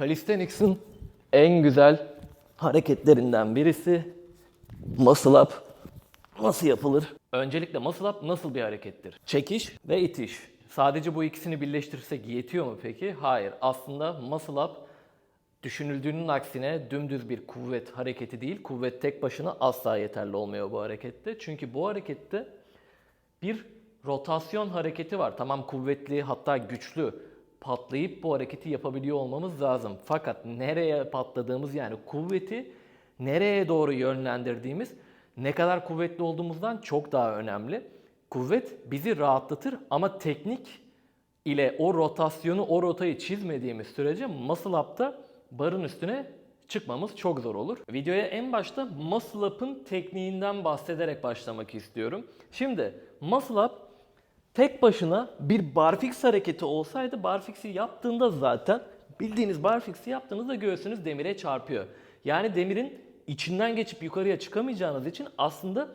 Calisthenics'in en güzel hareketlerinden birisi muscle up. Nasıl yapılır? Öncelikle muscle up nasıl bir harekettir? Çekiş ve itiş. Sadece bu ikisini birleştirirsek yetiyor mu peki? Hayır. Aslında muscle up düşünüldüğünün aksine dümdüz bir kuvvet hareketi değil. Kuvvet tek başına asla yeterli olmuyor bu harekette. Çünkü bu harekette bir rotasyon hareketi var. Tamam kuvvetli hatta güçlü patlayıp bu hareketi yapabiliyor olmamız lazım. Fakat nereye patladığımız yani kuvveti nereye doğru yönlendirdiğimiz ne kadar kuvvetli olduğumuzdan çok daha önemli. Kuvvet bizi rahatlatır ama teknik ile o rotasyonu, o rotayı çizmediğimiz sürece muscle up'ta barın üstüne çıkmamız çok zor olur. Videoya en başta muscle up'ın tekniğinden bahsederek başlamak istiyorum. Şimdi muscle up tek başına bir barfix hareketi olsaydı barfix'i yaptığında zaten bildiğiniz barfix'i yaptığınızda göğsünüz demire çarpıyor. Yani demirin içinden geçip yukarıya çıkamayacağınız için aslında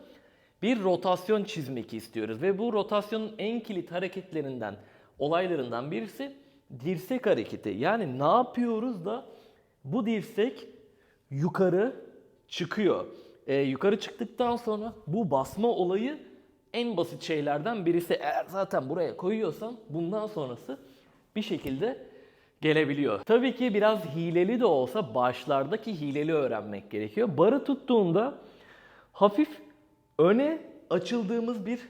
bir rotasyon çizmek istiyoruz ve bu rotasyonun en kilit hareketlerinden, olaylarından birisi dirsek hareketi. Yani ne yapıyoruz da bu dirsek yukarı çıkıyor. Ee, yukarı çıktıktan sonra bu basma olayı en basit şeylerden birisi. Eğer zaten buraya koyuyorsan bundan sonrası bir şekilde gelebiliyor. Tabii ki biraz hileli de olsa başlardaki hileli öğrenmek gerekiyor. Barı tuttuğunda hafif öne açıldığımız bir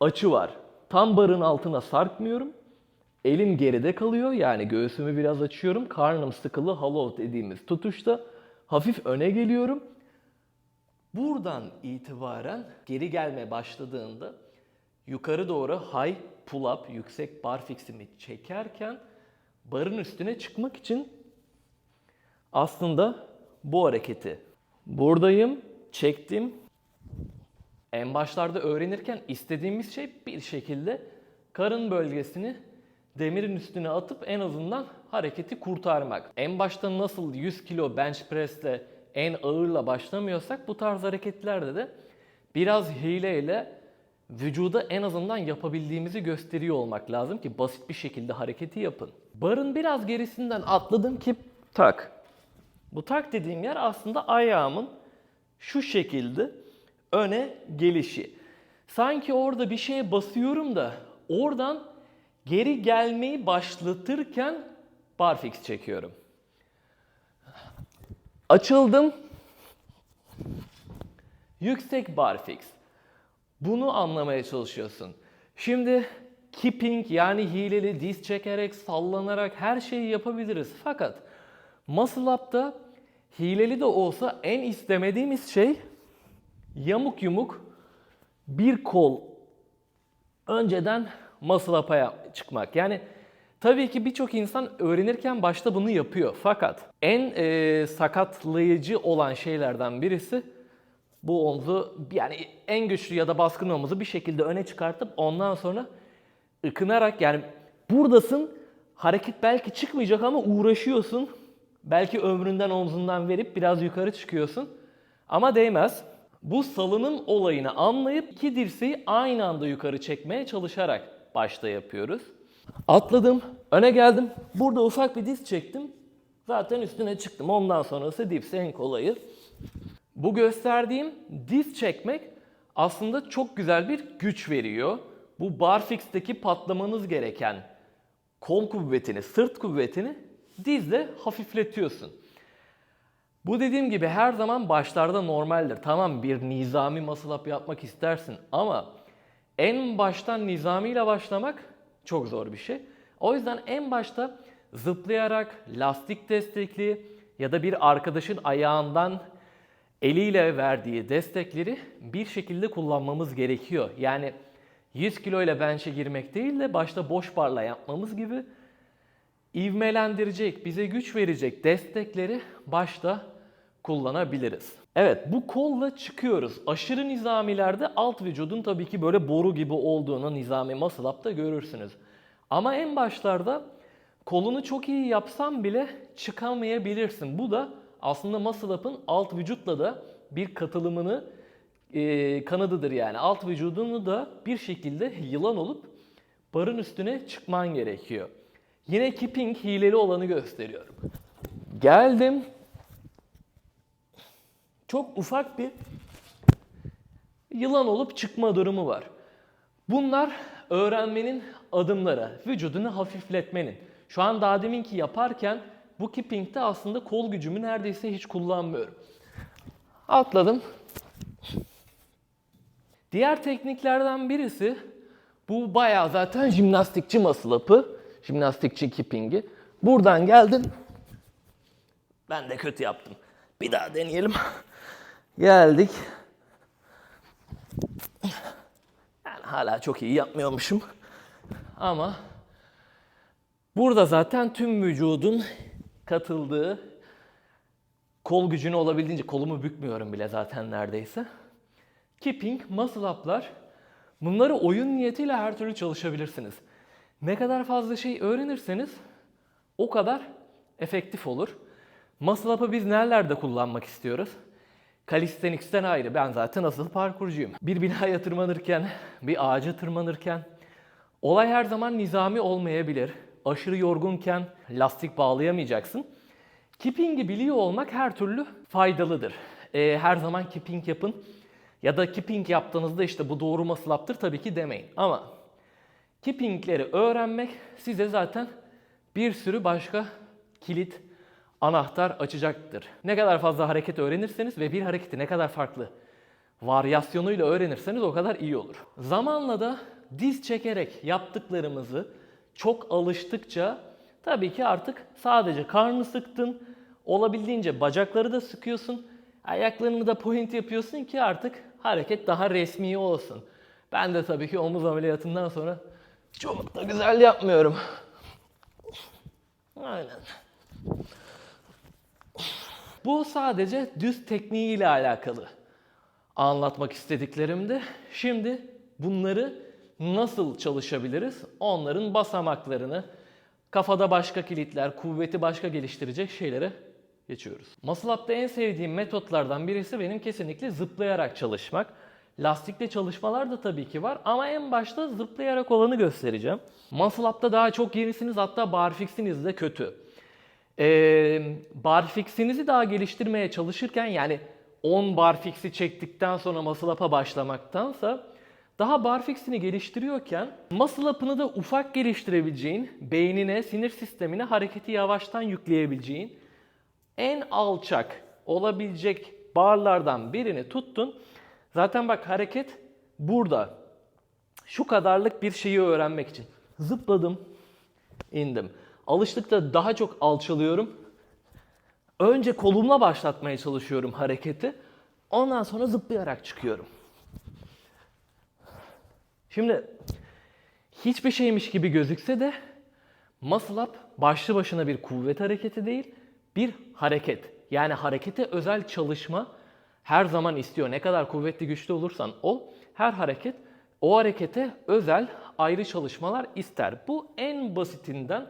açı var. Tam barın altına sarkmıyorum. Elim geride kalıyor yani göğsümü biraz açıyorum. Karnım sıkılı hollow dediğimiz tutuşta hafif öne geliyorum. Buradan itibaren geri gelmeye başladığında yukarı doğru high pull up yüksek barfix'imi çekerken barın üstüne çıkmak için aslında bu hareketi buradayım, çektim. En başlarda öğrenirken istediğimiz şey bir şekilde karın bölgesini demirin üstüne atıp en azından hareketi kurtarmak. En başta nasıl 100 kilo bench press'le en ağırla başlamıyorsak bu tarz hareketlerde de biraz hileyle vücuda en azından yapabildiğimizi gösteriyor olmak lazım ki basit bir şekilde hareketi yapın. Barın biraz gerisinden atladım ki tak. Bu tak dediğim yer aslında ayağımın şu şekilde öne gelişi. Sanki orada bir şeye basıyorum da oradan geri gelmeyi başlatırken barfix çekiyorum. Açıldım. Yüksek barfix. Bunu anlamaya çalışıyorsun. Şimdi keeping yani hileli diz çekerek, sallanarak her şeyi yapabiliriz. Fakat muscle up'ta hileli de olsa en istemediğimiz şey yamuk yumuk bir kol önceden muscle up'a çıkmak. Yani tabii ki birçok insan öğrenirken başta bunu yapıyor. Fakat en e, sakatlayıcı olan şeylerden birisi bu omzu yani en güçlü ya da baskın omuzu bir şekilde öne çıkartıp ondan sonra ıkınarak yani buradasın hareket belki çıkmayacak ama uğraşıyorsun. Belki ömründen omzundan verip biraz yukarı çıkıyorsun. Ama değmez. Bu salınım olayını anlayıp iki dirseği aynı anda yukarı çekmeye çalışarak başta yapıyoruz. Atladım, öne geldim. Burada ufak bir diz çektim. Zaten üstüne çıktım. Ondan sonrası dips en kolayı. Bu gösterdiğim diz çekmek aslında çok güzel bir güç veriyor. Bu barfix'teki patlamanız gereken kol kuvvetini, sırt kuvvetini dizle hafifletiyorsun. Bu dediğim gibi her zaman başlarda normaldir. Tamam bir nizami muscle up yapmak istersin ama en baştan nizamiyle başlamak çok zor bir şey. O yüzden en başta zıplayarak, lastik destekli ya da bir arkadaşın ayağından eliyle verdiği destekleri bir şekilde kullanmamız gerekiyor. Yani 100 kilo ile bench'e girmek değil de başta boş barla yapmamız gibi ivmelendirecek, bize güç verecek destekleri başta kullanabiliriz. Evet bu kolla çıkıyoruz. Aşırı nizamilerde alt vücudun tabii ki böyle boru gibi olduğunu nizami muscle up'ta görürsünüz. Ama en başlarda kolunu çok iyi yapsan bile çıkamayabilirsin. Bu da aslında muscle up'ın alt vücutla da bir katılımını e, kanadıdır yani. Alt vücudunu da bir şekilde yılan olup barın üstüne çıkman gerekiyor. Yine keeping hileli olanı gösteriyorum. Geldim. Çok ufak bir yılan olup çıkma durumu var. Bunlar öğrenmenin adımları, vücudunu hafifletmenin. Şu an daha deminki yaparken bu keeping'de aslında kol gücümü neredeyse hiç kullanmıyorum. Atladım. Diğer tekniklerden birisi bu bayağı zaten jimnastikçi muscle up'ı, jimnastikçi keeping'i. Buradan geldim. Ben de kötü yaptım. Bir daha deneyelim. Geldik. Yani hala çok iyi yapmıyormuşum. Ama burada zaten tüm vücudun katıldığı kol gücünü olabildiğince kolumu bükmüyorum bile zaten neredeyse. Keeping, muscle up'lar bunları oyun niyetiyle her türlü çalışabilirsiniz. Ne kadar fazla şey öğrenirseniz o kadar efektif olur. Muscle up'ı biz nerelerde kullanmak istiyoruz? Calisthenics'ten ayrı. Ben zaten asıl parkurcuyum. Bir binaya tırmanırken, bir ağaca tırmanırken olay her zaman nizami olmayabilir. Aşırı yorgunken lastik bağlayamayacaksın. Keeping'i biliyor olmak her türlü faydalıdır. Ee, her zaman keeping yapın. Ya da keeping yaptığınızda işte bu doğru muscle up'tır tabii ki demeyin. Ama keeping'leri öğrenmek size zaten bir sürü başka kilit, anahtar açacaktır. Ne kadar fazla hareket öğrenirseniz ve bir hareketi ne kadar farklı varyasyonuyla öğrenirseniz o kadar iyi olur. Zamanla da diz çekerek yaptıklarımızı çok alıştıkça tabii ki artık sadece karnı sıktın, olabildiğince bacakları da sıkıyorsun, ayaklarını da point yapıyorsun ki artık hareket daha resmi olsun. Ben de tabii ki omuz ameliyatından sonra çok da güzel yapmıyorum. Aynen. Bu sadece düz tekniği ile alakalı anlatmak istediklerimdi. Şimdi bunları nasıl çalışabiliriz? Onların basamaklarını, kafada başka kilitler, kuvveti başka geliştirecek şeylere geçiyoruz. Muscle Up'ta en sevdiğim metotlardan birisi benim kesinlikle zıplayarak çalışmak. Lastikle çalışmalar da tabii ki var ama en başta zıplayarak olanı göstereceğim. Muscle Up'ta daha çok yenisiniz hatta barfix'iniz de kötü. Ee, barfix'inizi daha geliştirmeye çalışırken yani 10 barfix'i çektikten sonra muscle up'a başlamaktansa daha barfix'ini geliştiriyorken muscle up'ını da ufak geliştirebileceğin, beynine, sinir sistemine hareketi yavaştan yükleyebileceğin en alçak olabilecek barlardan birini tuttun. Zaten bak hareket burada. Şu kadarlık bir şeyi öğrenmek için. Zıpladım, indim. Alıştıkça daha çok alçalıyorum. Önce kolumla başlatmaya çalışıyorum hareketi. Ondan sonra zıplayarak çıkıyorum. Şimdi hiçbir şeymiş gibi gözükse de muscle up başlı başına bir kuvvet hareketi değil, bir hareket. Yani harekete özel çalışma her zaman istiyor. Ne kadar kuvvetli güçlü olursan ol, her hareket o harekete özel ayrı çalışmalar ister. Bu en basitinden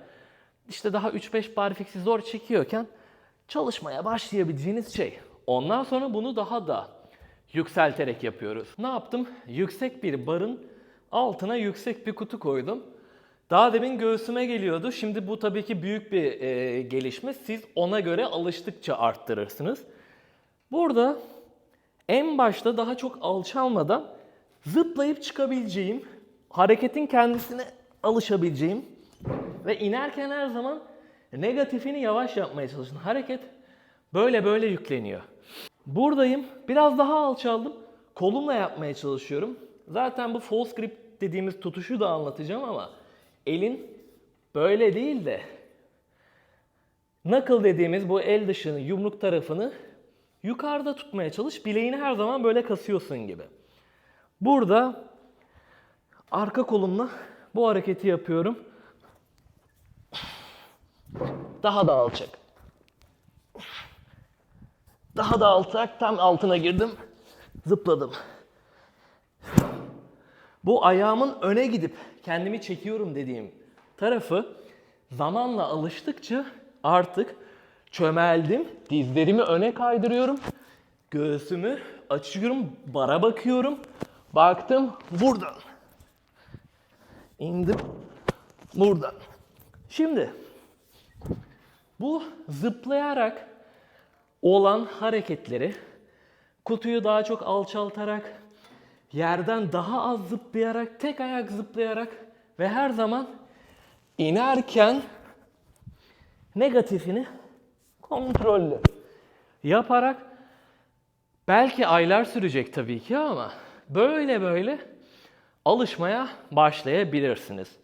işte daha 3-5 barfix'i zor çekiyorken çalışmaya başlayabileceğiniz şey. Ondan sonra bunu daha da yükselterek yapıyoruz. Ne yaptım? Yüksek bir barın altına yüksek bir kutu koydum. Daha demin göğsüme geliyordu. Şimdi bu tabii ki büyük bir e, gelişme. Siz ona göre alıştıkça arttırırsınız. Burada en başta daha çok alçalmadan zıplayıp çıkabileceğim, hareketin kendisine alışabileceğim ve inerken her zaman negatifini yavaş yapmaya çalışın. Hareket böyle böyle yükleniyor. Buradayım. Biraz daha alçaldım. Kolumla yapmaya çalışıyorum. Zaten bu false grip dediğimiz tutuşu da anlatacağım ama elin böyle değil de knuckle dediğimiz bu el dışını, yumruk tarafını yukarıda tutmaya çalış. Bileğini her zaman böyle kasıyorsun gibi. Burada arka kolumla bu hareketi yapıyorum. Daha da alçak. Daha da alçak. Tam altına girdim. Zıpladım. Bu ayağımın öne gidip kendimi çekiyorum dediğim tarafı zamanla alıştıkça artık çömeldim. Dizlerimi öne kaydırıyorum. Göğsümü açıyorum. Bara bakıyorum. Baktım buradan. İndim buradan. Şimdi Bu zıplayarak olan hareketleri kutuyu daha çok alçaltarak, yerden daha az zıplayarak, tek ayak zıplayarak ve her zaman inerken negatifini kontrollü yaparak belki aylar sürecek tabii ki ama böyle böyle alışmaya başlayabilirsiniz.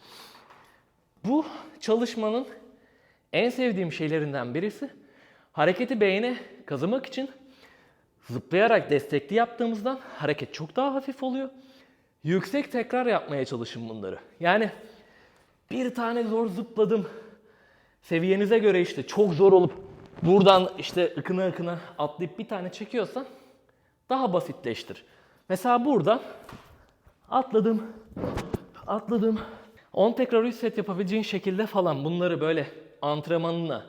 Bu çalışmanın en sevdiğim şeylerinden birisi hareketi beyne kazımak için zıplayarak destekli yaptığımızdan hareket çok daha hafif oluyor. Yüksek tekrar yapmaya çalışın bunları. Yani bir tane zor zıpladım. Seviyenize göre işte çok zor olup buradan işte ıkına ıkına atlayıp bir tane çekiyorsan daha basitleştir. Mesela buradan atladım, atladım. 10 tekrar 3 set yapabileceğin şekilde falan bunları böyle antrenmanına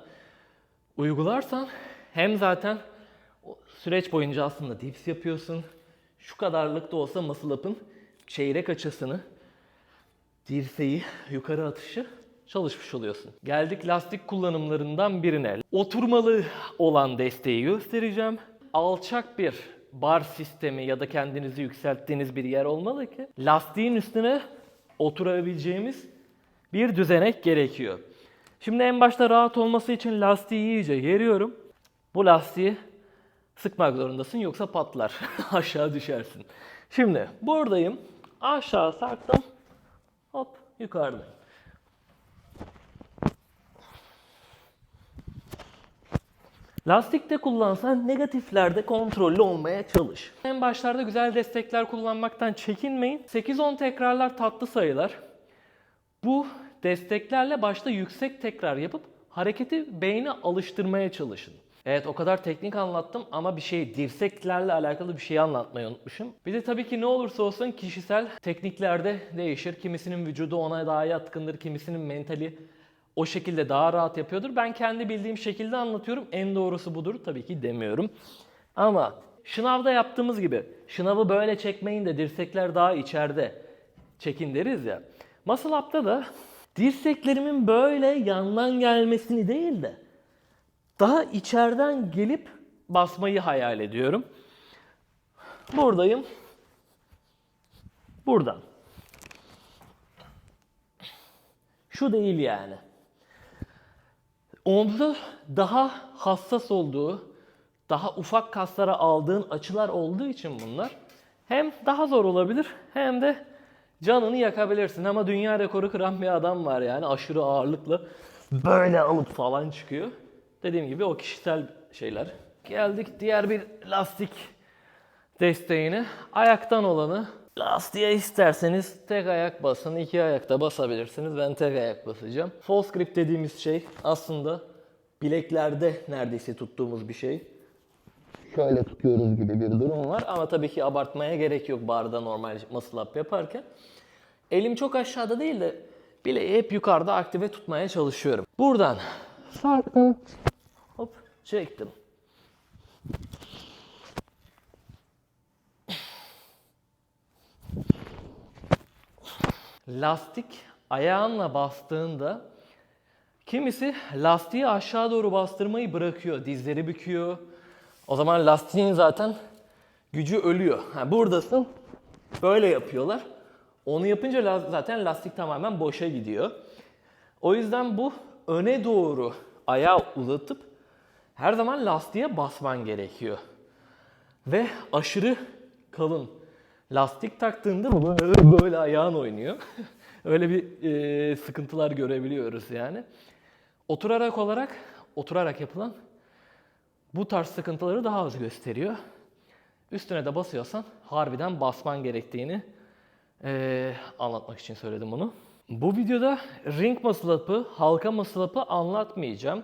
uygularsan hem zaten o süreç boyunca aslında dips yapıyorsun. Şu kadarlık da olsa muscle up'ın çeyrek açısını, dirseği yukarı atışı çalışmış oluyorsun. Geldik lastik kullanımlarından birine. Oturmalı olan desteği göstereceğim. Alçak bir bar sistemi ya da kendinizi yükselttiğiniz bir yer olmalı ki lastiğin üstüne oturabileceğimiz bir düzenek gerekiyor. Şimdi en başta rahat olması için lastiği iyice geriyorum. Bu lastiği sıkmak zorundasın yoksa patlar. Aşağı düşersin. Şimdi buradayım. Aşağı sarktım. Hop yukarıda. Lastikte kullansan negatiflerde kontrollü olmaya çalış. En başlarda güzel destekler kullanmaktan çekinmeyin. 8-10 tekrarlar tatlı sayılar. Bu desteklerle başta yüksek tekrar yapıp hareketi beyne alıştırmaya çalışın. Evet o kadar teknik anlattım ama bir şey dirseklerle alakalı bir şey anlatmayı unutmuşum. Bir de tabii ki ne olursa olsun kişisel tekniklerde değişir. Kimisinin vücudu ona daha yatkındır, kimisinin mentali o şekilde daha rahat yapıyordur. Ben kendi bildiğim şekilde anlatıyorum. En doğrusu budur tabii ki demiyorum. Ama şınavda yaptığımız gibi şınavı böyle çekmeyin de dirsekler daha içeride çekin deriz ya. Muscle up'ta da dirseklerimin böyle yandan gelmesini değil de daha içeriden gelip basmayı hayal ediyorum. Buradayım. Buradan. Şu değil yani. Omzu daha hassas olduğu, daha ufak kaslara aldığın açılar olduğu için bunlar hem daha zor olabilir hem de canını yakabilirsin. Ama dünya rekoru kıran bir adam var yani aşırı ağırlıkla böyle alıp falan çıkıyor. Dediğim gibi o kişisel şeyler. Geldik diğer bir lastik desteğine. Ayaktan olanı lastiğe isterseniz tek ayak basın, iki ayakta basabilirsiniz. Ben tek ayak basacağım. False grip dediğimiz şey aslında bileklerde neredeyse tuttuğumuz bir şey. Şöyle tutuyoruz gibi bir durum var ama tabii ki abartmaya gerek yok barda normal muscle up yaparken. Elim çok aşağıda değil de bileği hep yukarıda aktive tutmaya çalışıyorum. Buradan sarktım. Hop çektim. Lastik ayağınla bastığında kimisi lastiği aşağı doğru bastırmayı bırakıyor. Dizleri büküyor. O zaman lastiğin zaten gücü ölüyor. Ha, buradasın. Böyle yapıyorlar. Onu yapınca zaten lastik tamamen boşa gidiyor. O yüzden bu öne doğru ayağı uzatıp her zaman lastiğe basman gerekiyor. Ve aşırı kalın lastik taktığında böyle, böyle ayağın oynuyor. Öyle bir e, sıkıntılar görebiliyoruz yani. Oturarak olarak, oturarak yapılan bu tarz sıkıntıları daha az gösteriyor. Üstüne de basıyorsan harbiden basman gerektiğini e, anlatmak için söyledim bunu. Bu videoda ring muscle up'ı, halka muscle up'ı anlatmayacağım.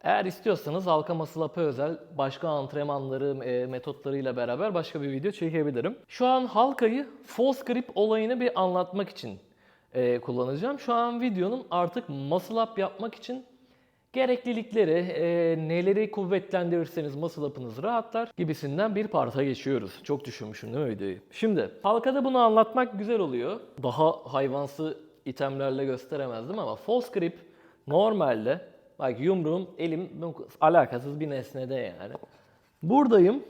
Eğer istiyorsanız halka muscle up'a özel başka antrenmanları, e, metotlarıyla beraber başka bir video çekebilirim. Şu an halkayı false grip olayını bir anlatmak için e, kullanacağım. Şu an videonun artık muscle up yapmak için gereklilikleri, e, neleri kuvvetlendirirseniz muscle up'ınız rahatlar gibisinden bir parta geçiyoruz. Çok düşünmüşüm değil mi videoyu? Şimdi halkada bunu anlatmak güzel oluyor. Daha hayvansı itemlerle gösteremezdim ama false grip normalde Bak yumruğum, elim alakasız bir nesnede yani. Buradayım.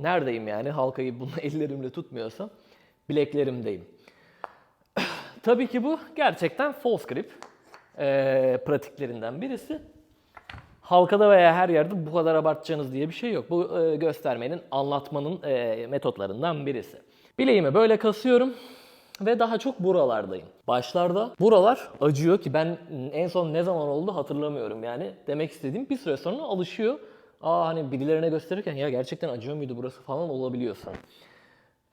Neredeyim yani? Halkayı bunu ellerimle tutmuyorsam bileklerimdeyim. Tabii ki bu gerçekten false grip eee, pratiklerinden birisi. Halkada veya her yerde bu kadar abartacağınız diye bir şey yok. Bu e, göstermenin, anlatmanın e, metotlarından birisi. Bileğimi böyle kasıyorum ve daha çok buralardayım. Başlarda buralar acıyor ki ben en son ne zaman oldu hatırlamıyorum yani. Demek istediğim bir süre sonra alışıyor. Aa hani birilerine gösterirken ya gerçekten acıyor muydu burası falan olabiliyorsun.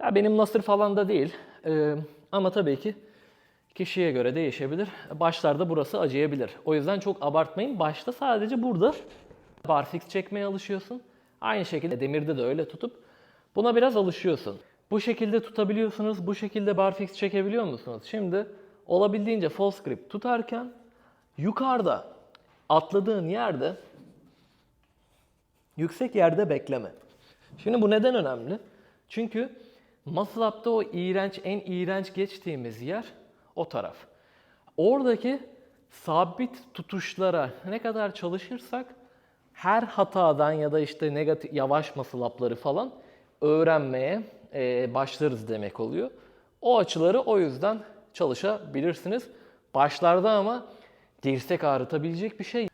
Ya benim nasır falan da değil. Ee, ama tabii ki kişiye göre değişebilir. Başlarda burası acıyabilir. O yüzden çok abartmayın. Başta sadece burada barfix çekmeye alışıyorsun. Aynı şekilde demirde de öyle tutup buna biraz alışıyorsun. Bu şekilde tutabiliyorsunuz. Bu şekilde barfix çekebiliyor musunuz? Şimdi olabildiğince false grip tutarken yukarıda atladığın yerde yüksek yerde bekleme. Şimdi bu neden önemli? Çünkü muscle up'ta o iğrenç, en iğrenç geçtiğimiz yer o taraf. Oradaki sabit tutuşlara ne kadar çalışırsak her hatadan ya da işte negatif yavaş muscle up'ları falan öğrenmeye e, başlarız demek oluyor. O açıları o yüzden çalışabilirsiniz. Başlarda ama dirsek ağrıtabilecek bir şey.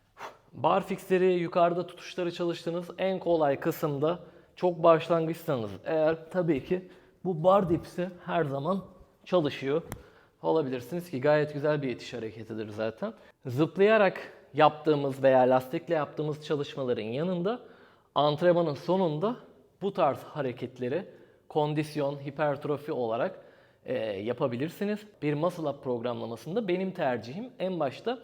Barfix'leri, yukarıda tutuşları çalıştığınız en kolay kısımda çok başlangıçsanız eğer tabii ki bu bar dipsi her zaman çalışıyor olabilirsiniz ki gayet güzel bir itiş hareketidir zaten. Zıplayarak yaptığımız veya lastikle yaptığımız çalışmaların yanında antrenmanın sonunda bu tarz hareketleri kondisyon, hipertrofi olarak e, yapabilirsiniz. Bir muscle up programlamasında benim tercihim en başta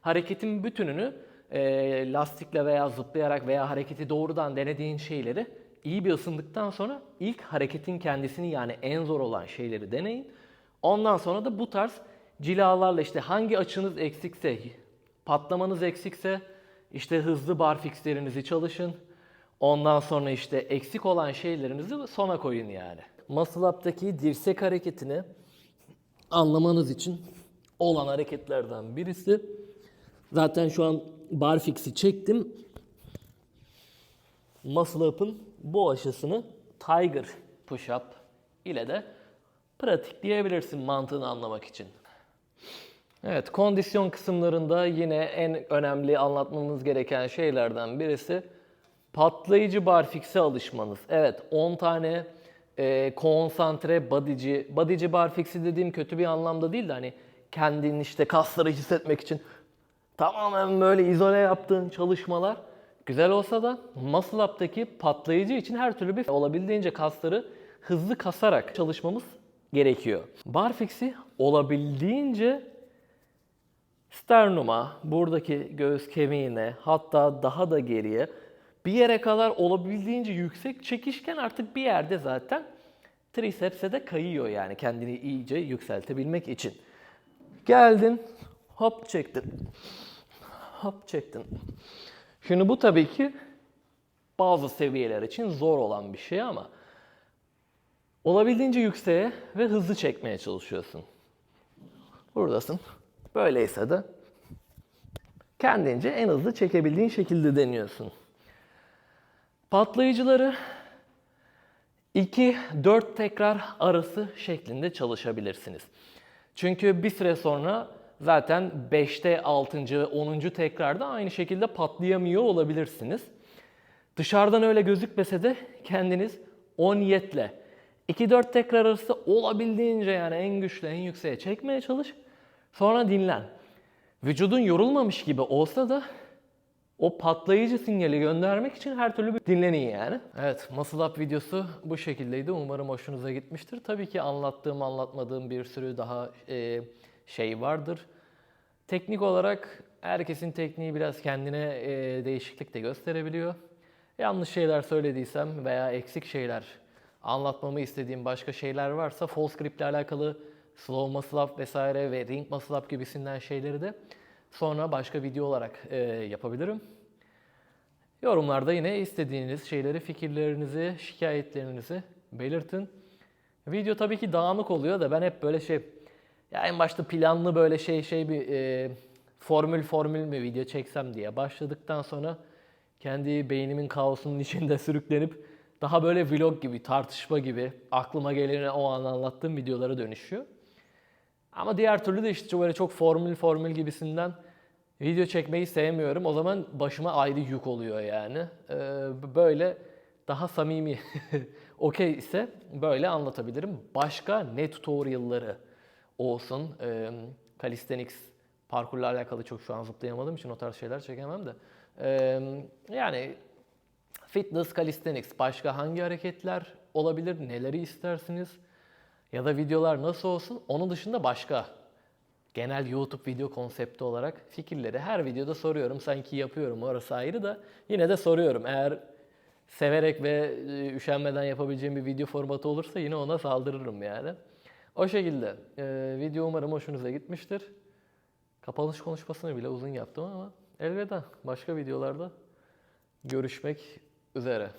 hareketin bütününü e, lastikle veya zıplayarak veya hareketi doğrudan denediğin şeyleri iyi bir ısındıktan sonra ilk hareketin kendisini yani en zor olan şeyleri deneyin. Ondan sonra da bu tarz cilalarla işte hangi açınız eksikse, patlamanız eksikse işte hızlı barfixlerinizi çalışın. Ondan sonra işte eksik olan şeylerinizi sona koyun yani. Muscle up'taki dirsek hareketini anlamanız için olan hareketlerden birisi. Zaten şu an barfix'i çektim. Muscle up'ın bu aşısını Tiger push-up ile de pratik diyebilirsin mantığını anlamak için. Evet, kondisyon kısımlarında yine en önemli anlatmamız gereken şeylerden birisi patlayıcı barfikse alışmanız. Evet, 10 tane e, konsantre bodyci, bodyci barfiksi dediğim kötü bir anlamda değil de hani kendin işte kasları hissetmek için tamamen böyle izole yaptığın çalışmalar güzel olsa da muscle up'taki patlayıcı için her türlü bir olabildiğince kasları hızlı kasarak çalışmamız gerekiyor. Barfix'i olabildiğince sternuma, buradaki göğüs kemiğine hatta daha da geriye bir yere kadar olabildiğince yüksek çekişken artık bir yerde zaten triceps'e de kayıyor yani kendini iyice yükseltebilmek için. Geldin, hop çektin. Hop çektin. Şimdi bu tabii ki bazı seviyeler için zor olan bir şey ama olabildiğince yükseğe ve hızlı çekmeye çalışıyorsun. Buradasın. Böyleyse de kendince en hızlı çekebildiğin şekilde deniyorsun. Patlayıcıları 2-4 tekrar arası şeklinde çalışabilirsiniz. Çünkü bir süre sonra zaten 5'te 6. 10. tekrarda aynı şekilde patlayamıyor olabilirsiniz. Dışarıdan öyle gözükmese de kendiniz 10 yetle 2-4 tekrar arası olabildiğince yani en güçlü en yükseğe çekmeye çalış. Sonra dinlen. Vücudun yorulmamış gibi olsa da o patlayıcı sinyali göndermek için her türlü bir dinlenin yani. Evet, Muscle Up videosu bu şekildeydi. Umarım hoşunuza gitmiştir. Tabii ki anlattığım, anlatmadığım bir sürü daha e, şey vardır. Teknik olarak herkesin tekniği biraz kendine e, değişiklik de gösterebiliyor. Yanlış şeyler söylediysem veya eksik şeyler anlatmamı istediğim başka şeyler varsa false grip alakalı slow muscle up vesaire ve ring muscle up gibisinden şeyleri de sonra başka video olarak e, yapabilirim. Yorumlarda yine istediğiniz şeyleri, fikirlerinizi, şikayetlerinizi belirtin. Video tabii ki dağınık oluyor da ben hep böyle şey Ya en başta planlı böyle şey şey bir e, formül formül bir video çeksem diye başladıktan sonra kendi beynimin kaosunun içinde sürüklenip daha böyle vlog gibi, tartışma gibi aklıma geleni o an anlattığım videolara dönüşüyor. Ama diğer türlü de işte böyle çok formül formül gibisinden video çekmeyi sevmiyorum. O zaman başıma ayrı yük oluyor yani. Ee, böyle daha samimi, okey ise böyle anlatabilirim. Başka ne tutorial'ları olsun. Ee, calisthenics, parkurla alakalı çok şu an zıplayamadığım için o tarz şeyler çekemem de. Ee, yani fitness, calisthenics, başka hangi hareketler olabilir, neleri istersiniz? Ya da videolar nasıl olsun? Onun dışında başka genel YouTube video konsepti olarak fikirleri her videoda soruyorum. Sanki yapıyorum orası ayrı da yine de soruyorum. Eğer severek ve e, üşenmeden yapabileceğim bir video formatı olursa yine ona saldırırım yani. O şekilde e, video umarım hoşunuza gitmiştir. Kapanış konuşmasını bile uzun yaptım ama elveda başka videolarda görüşmek üzere.